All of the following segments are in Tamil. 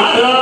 ஆதரவு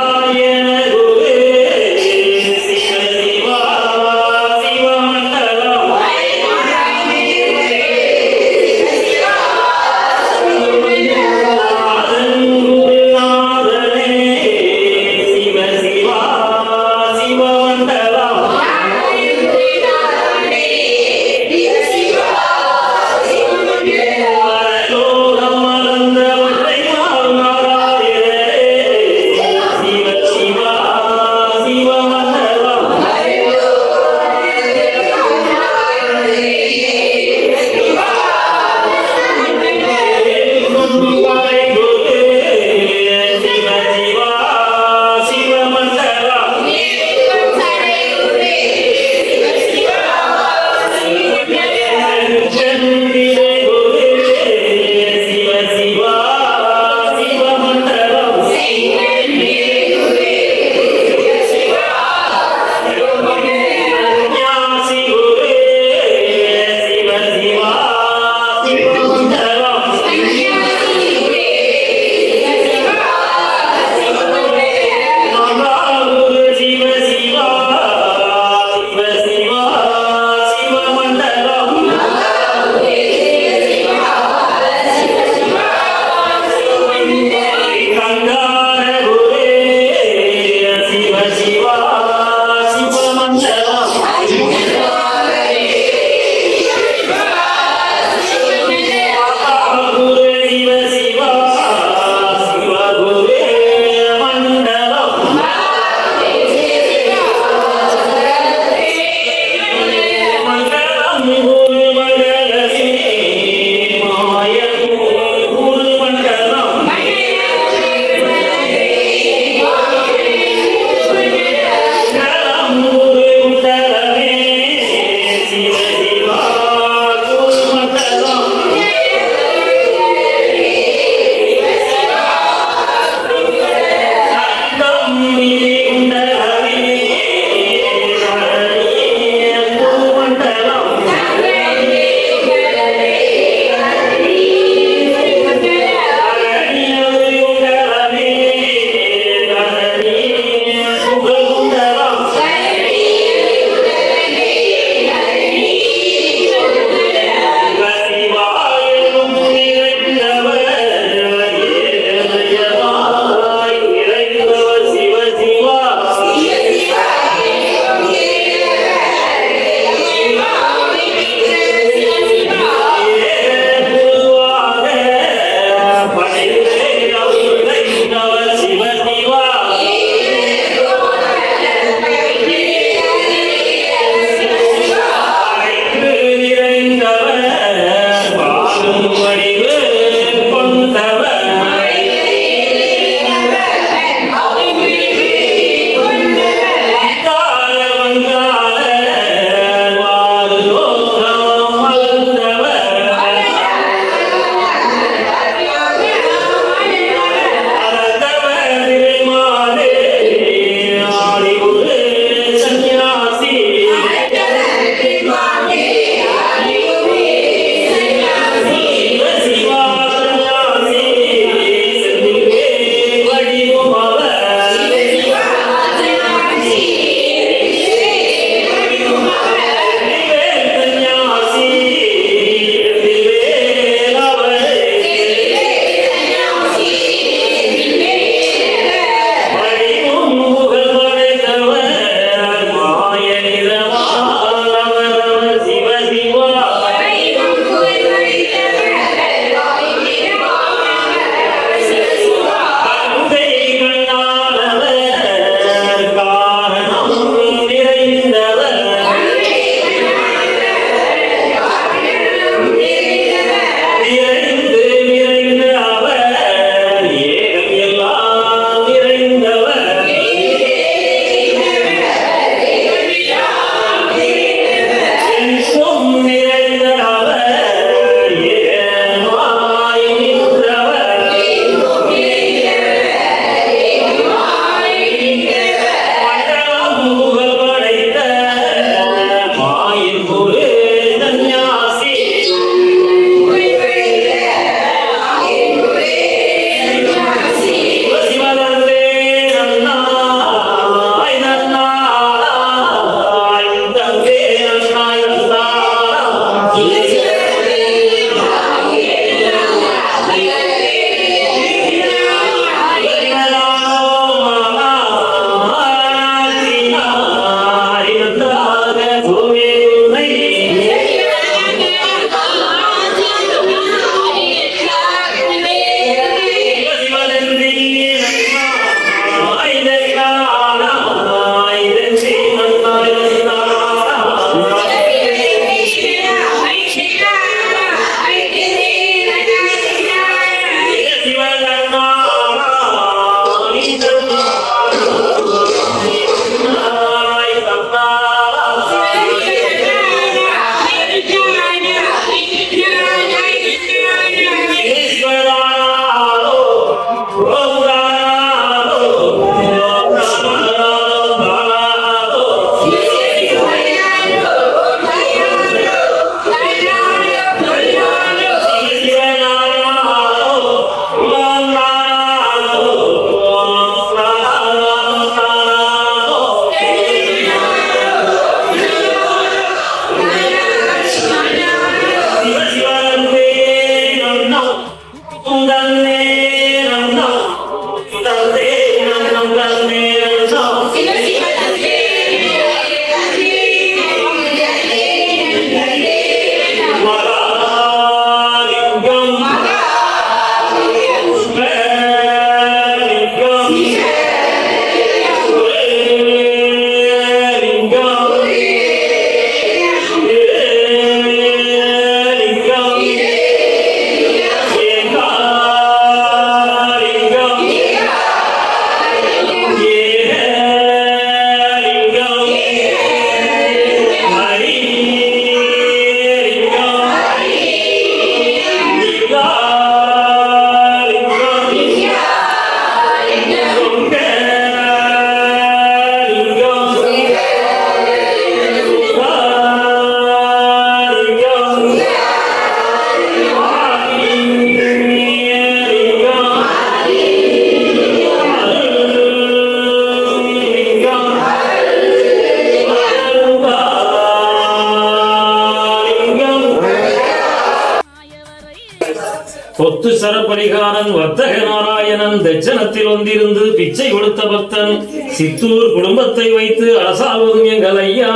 முத்து சரபரிகாரன் வர்த்தக நாராயணன் தட்சணத்தில் வந்திருந்து பிச்சை கொடுத்த பக்தன் சித்தூர் குடும்பத்தை வைத்து அரசாள்வதும் எங்கள் ஐயா.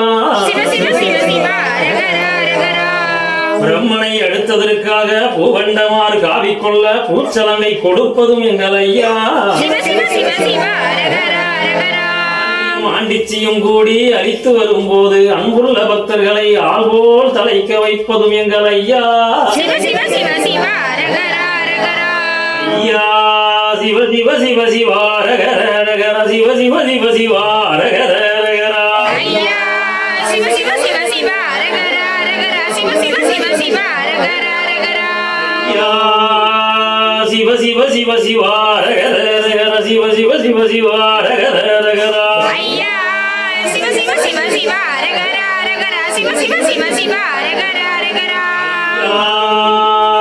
பிரம்மனை அடுத்ததற்காக பூவண்டமார் காவிக்கொள்ள பூச்சலனை கொடுப்பதும் எங்கள் ஐயா. ஆண்டிச்சியும் கூடி அழித்து வரும்போது அன்புள்ள பக்தர்களை ஆள்போல் தலைக்க வைப்பதும் எங்கள் ஐயா. ஐயா சிவ சிவ சிவ சிவாரகர ரகர சிவ சிவ சிவ சிவாரகர ரகரா ஐயா சிவ சிவ சிவ சிவ அரகர அரகரா சிவ சிவ சிவ சிவ அரகர அரகரா ஐயா சிவ சிவ சிவ சிவாரகர ரகர சிவ சிவ சிவ சிவாரகர ரகரா ஐயா சிவ சிவ சிவ சிவ அரகர அரகரா சிவ சிவ சிவ சிவ அரகர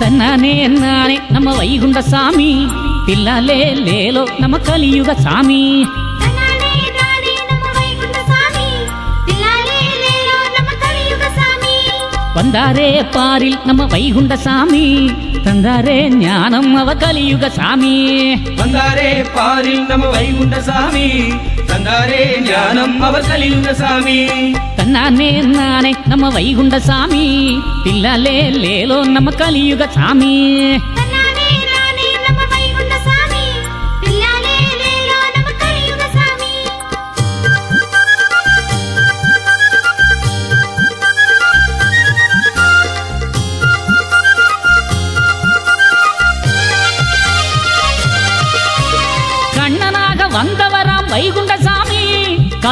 தன்னானே நானே நம்ம வைகுண்ட சாமி பில்லாலே லேலோ நம்ம கலியுக சாமி வந்தாரே பாரில் நம்ம வைகுண்ட சாமி தந்தாரே ஞானம் அவ கலியுக சாமி வந்தாரே பாரில் நம்ம வைகுண்ட சாமி தந்தாரே ஞானம் அவர் கலியுங்க சாமி தன்னானே நானே நம்ம வைகுண்ட சாமி பில்லாலே லேலோ நம்ம கலியுக சாமி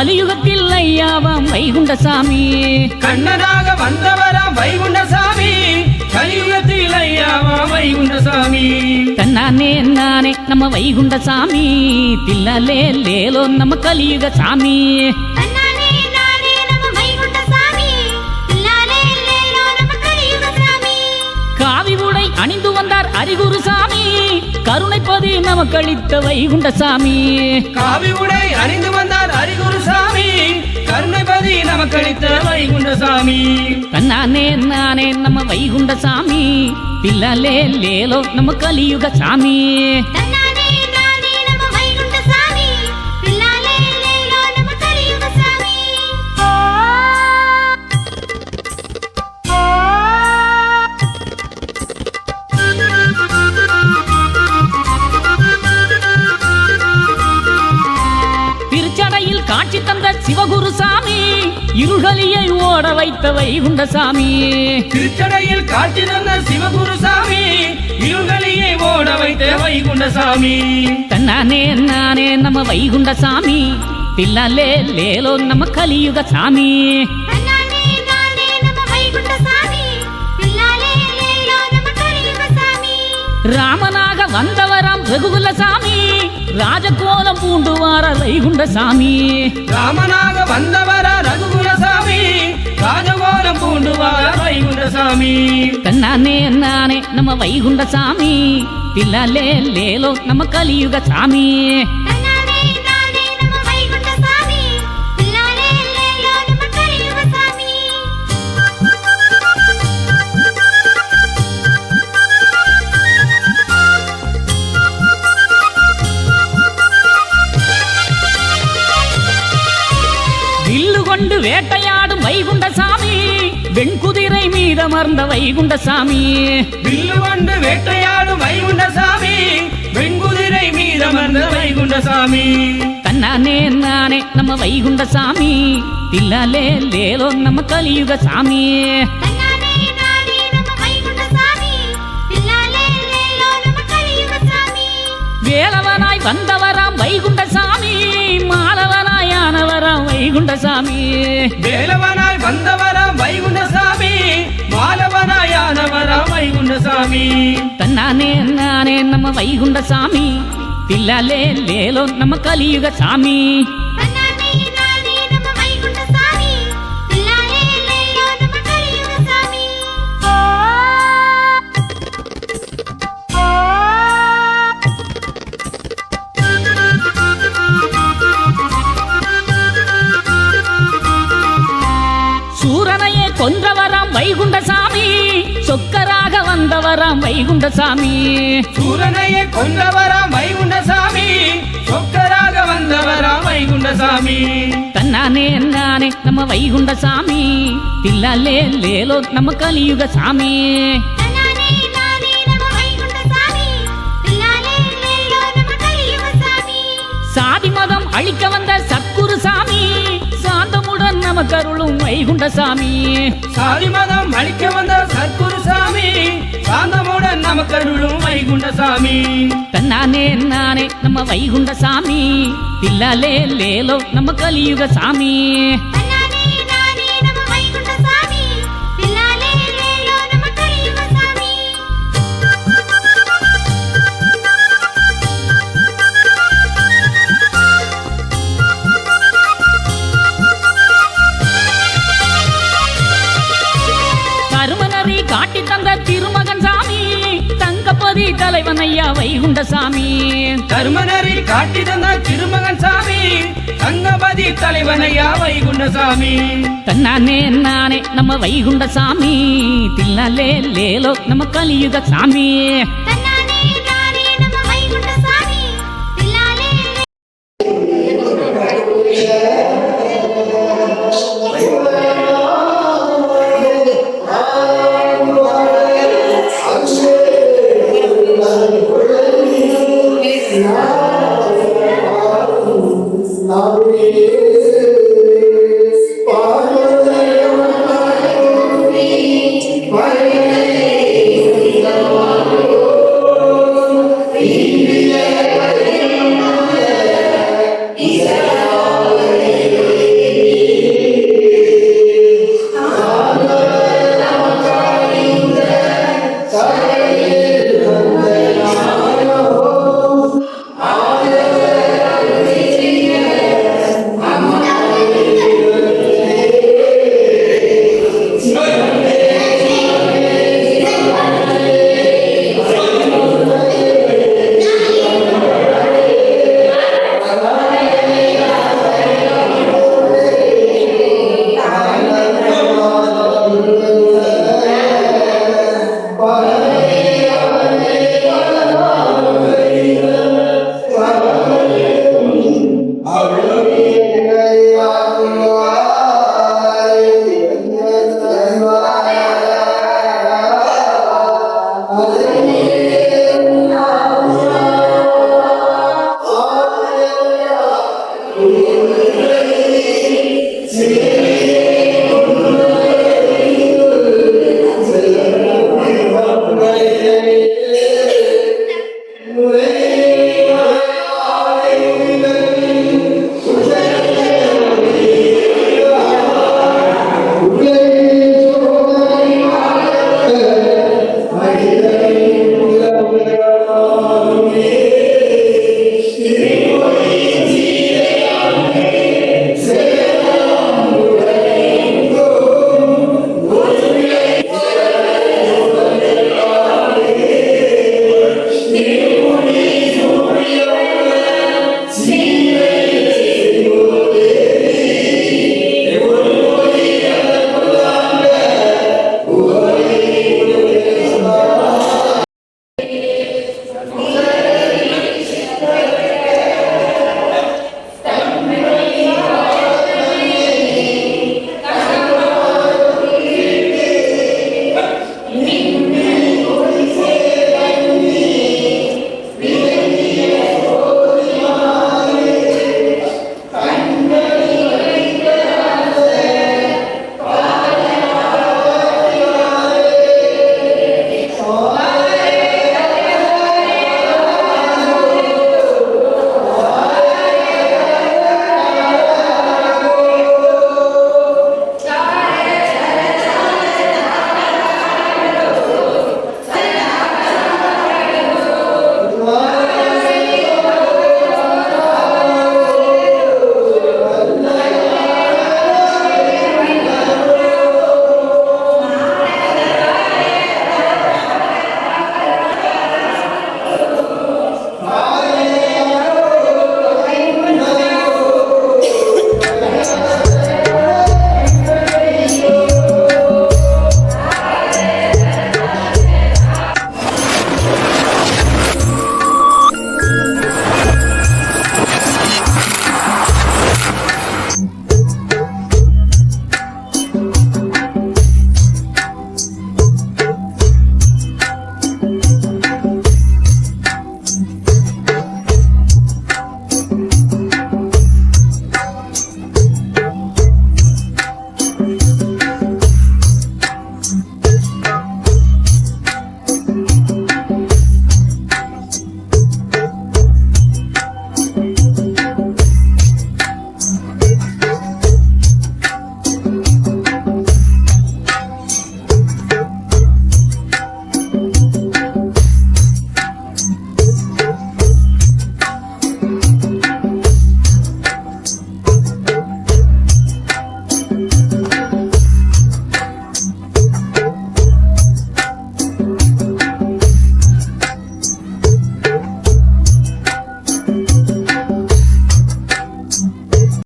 கலியுகத்தில் ஐயாவாம் வைகுண்ட சாமி கண்ணனாக வந்தவராம் வைகுண்ட சாமி கலியுகத்தில் ஐயாவாம் வைகுண்ட சாமி கண்ணானே நானே நம்ம வைகுண்ட சாமி தில்லலே லேலோ நம்ம கலியுக சாமி அணிந்து வந்தார் அரிகுரு சாமி. கருணைப்பதி நமக்கு அளித்த வைகுண்ட சாமி காவி உடை அணிந்து கருணைபதி நமக்களித்த வைகுண்டசாமி. தன்னானே நானே நம்ம வைகுண்டசாமி. பிள்ளலே லேலோ நம்ம கலியுக சாமி இருகலியை ஓட வைத்த வைகுண்ட சாமி திருச்சடையில் காட்சி தந்த சிவகுரு சாமி இருகலியை ஓட வைத்த வைகுண்ட சாமி. தன்னானே நானே நம்ம வைகுண்ட சாமி பில்லாலே லேலோ நம்ம கலியுக சாமி. ராமனாக வந்தவராம் ரகுகுல சாமி ராஜகோலம் பூண்டுவார வைகுண்ட சாமி ராமனாக வந்தவர சாமி ராஜகோலம் பூண்டு வைகுண்ட சாமி கண்ணானே நானே நம்ம வைகுண்ட சாமி பிள்ளாலே லேலோ நம்ம கலியுக சாமி செங்குதிரை மீதமர்ந்த வைகுண்ட சாமி வில்லு வந்து வேட்டையாடும் வைகுண்ட சாமி வெண்குதிரை மீதமர்ந்த வைகுண்ட சாமி தன்னானே நானே நம்ம வைகுண்ட சாமி தில்லாலே லேலோ நம்ம கலியுக சாமி வேலவனாய் வந்தவராம் வைகுண்ட சாமி மாலவ வைகுண்டசாமி. வேலவனாய் வந்தவராம் வைகுண்டசாமி மாலவனாயானவராம் வைகுண்டசாமி. தன்னானே நானே நம்ம வைகுண்டசாமி. தில்லாலே லேலோ நம்ம கலியுக சாமி வந்தவராம் வைகுண்டசாமி. சூரனையே கொன்றவராம் வைகுண்டசாமி. சொக்கராக வந்தவராம் வைகுண்டசாமி. தன்னானே நானே நம்ம வைகுண்டசாமி. தில்லாலே லேலோ நம்ம கலியுக சாமி சாதி மதம் அழிக்க வந்த சத்குரு சாமி. சாந்தமுடன் நமக்கு அருளும் வைகுண்டசாமி சாதி மதம் அழிக்க வந்த சத்குரு சாமி சாந்தமுடன் நமக்கருளும் வைகுண்டசாமி தன்னானே நானே நம்ம வைகுண்டசாமி தில்லாலே லேலோ நம்ம கலியுக சாமி. சாமி தர்மனரி காட்டி தந்த திருமகன் சாமி. தங்கபதி தலைவனையா வைகுண்ட சாமி தன்னானே நானே நம்ம வைகுண்ட சாமி தில்லாலே லேலோ நம்ம கலியுக சாமி